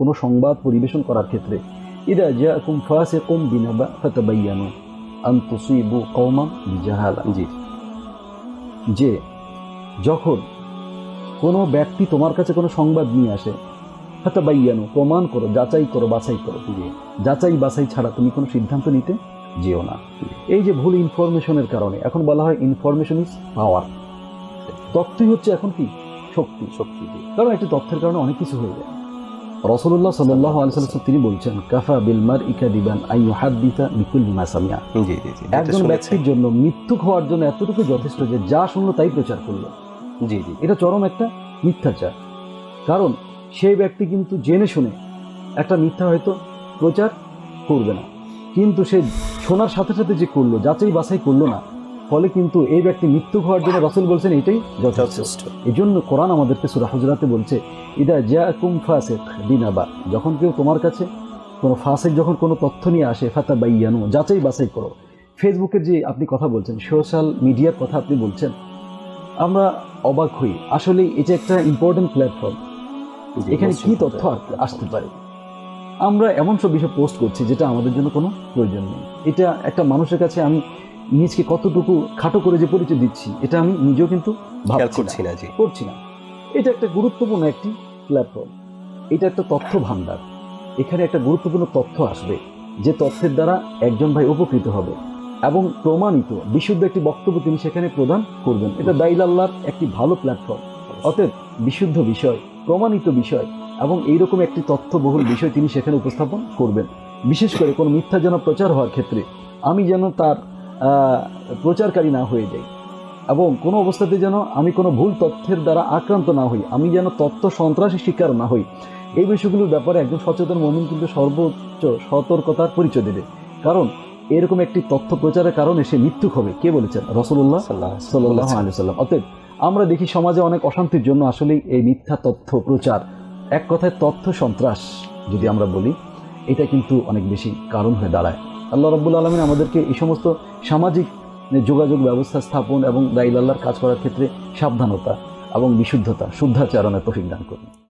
কোনো সংবাদ পরিবেশন করার ক্ষেত্রে ইদা জাকুম ফাসিকুম বিনাবা ফাতাবায়ানু আন তুসিবু কওমান বিজাহালা। জি। যে যখন কোনো ব্যক্তি তোমার কাছে কোনো সংবাদ নিয়ে আসে ফাতাবায়ানু প্রমাণ করো যাচাই করো বাছাই করো। যাচাই বাছাই ছাড়া তুমি কোনো সিদ্ধান্ত নিতে যেও না। এই যে ভুল ইনফরমেশনের কারণে এখন বলা হয় ইনফরমেশন ইজ পাওয়ার। তথ্যই হচ্ছে এখন কি? শক্তি। শক্তি কারণ একটি তথ্যের কারণে অনেক কিছু হয়ে যায়। রসুল্লাহ সাল্লাহ আলসালাম তিনি বলছেন কাফা বিলমার ইকা দিবান আই হাদ্দিতা বিকুল মা সামিয়া জি জি জি যেটা একজন ব্যক্তির জন্য মৃত্যু হওয়ার জন্য এতটুকু যথেষ্ট যে যা শুনলো তাই প্রচার করল। জি জি। এটা চরম একটা মিথ্যাচার। কারণ সেই ব্যক্তি কিন্তু জেনে শুনে একটা মিথ্যা হয়তো প্রচার করবে না। কিন্তু সে শোনার সাথে সাথে যে করল যাচাই বাছাই করল না ফলে কিন্তু এই ব্যক্তি মৃত্যু হওয়ার জন্য রসুল বলছেন এটাই যথেষ্ট। এই জন্য কোরআন আমাদেরকে সুরা হুজরাতে বলছে ইদা জিয়া কুম ফাসেক বিনাবা যখন কেউ তোমার কাছে কোনো ফাসেক যখন কোনো তথ্য নিয়ে আসে ফাতা বাইয়ানু যাচাই বাছাই করো। ফেসবুকের যে আপনি কথা বলছেন সোশ্যাল মিডিয়ার কথা আপনি বলছেন আমরা অবাক হই। আসলে এটা একটা ইম্পর্টেন্ট প্ল্যাটফর্ম এখানে কি তথ্য আসতে পারে? আমরা এমন সব বিষয় পোস্ট করছি যেটা আমাদের জন্য কোনো প্রয়োজন নেই। এটা একটা মানুষের কাছে আমি নিজকে কতটুকু খাটো করে যে পরিচয় দিচ্ছি এটা আমি নিজেও কিন্তু করছি না করছি না। এটা একটা গুরুত্বপূর্ণ একটি প্ল্যাটফর্ম এটা একটা তথ্য ভান্ডার। এখানে একটা গুরুত্বপূর্ণ তথ্য আসবে যে তথ্যের দ্বারা একজন ভাই উপকৃত হবে এবং প্রমাণিত বিশুদ্ধ একটি বক্তব্য তিনি সেখানে প্রদান করবেন। এটা দাইল আল্লাহর একটি ভালো প্ল্যাটফর্ম অতএব বিশুদ্ধ বিষয় প্রমাণিত বিষয় এবং এইরকম একটি তথ্যবহুল বিষয় তিনি সেখানে উপস্থাপন করবেন। বিশেষ করে কোনো মিথ্যা যেন প্রচার হওয়ার ক্ষেত্রে আমি যেন তার প্রচারকারী না হয়ে যাই। এবং কোনো অবস্থাতে যেন আমি কোনো ভুল তথ্যের দ্বারা আক্রান্ত না হই আমি যেন তথ্য সন্ত্রাসের শিকার না হই। এই বিষয়গুলোর ব্যাপারে একজন সচেতন মমিন কিন্তু সর্বোচ্চ সতর্কতার পরিচয় দেবে। কারণ এরকম একটি তথ্য প্রচারের কারণে সে মৃত্যুক হবে। কে বলেছেন? রসুল্লাহ সাল্লাহ আলি সাল্লাম অতএব আমরা দেখি সমাজে অনেক অশান্তির জন্য আসলেই এই মিথ্যা তথ্য প্রচার। এক কথায় তথ্য সন্ত্রাস যদি আমরা বলি এটা কিন্তু অনেক বেশি কারণ হয়ে দাঁড়ায়। আল্লাহ রব্বুল আলমিন আমাদেরকে এই সমস্ত সামাজিক যোগাযোগ ব্যবস্থা স্থাপন এবং দাইল আল্লাহর কাজ করার ক্ষেত্রে সাবধানতা এবং বিশুদ্ধতা, শুদ্ধাচারণের তফিক দান করুন।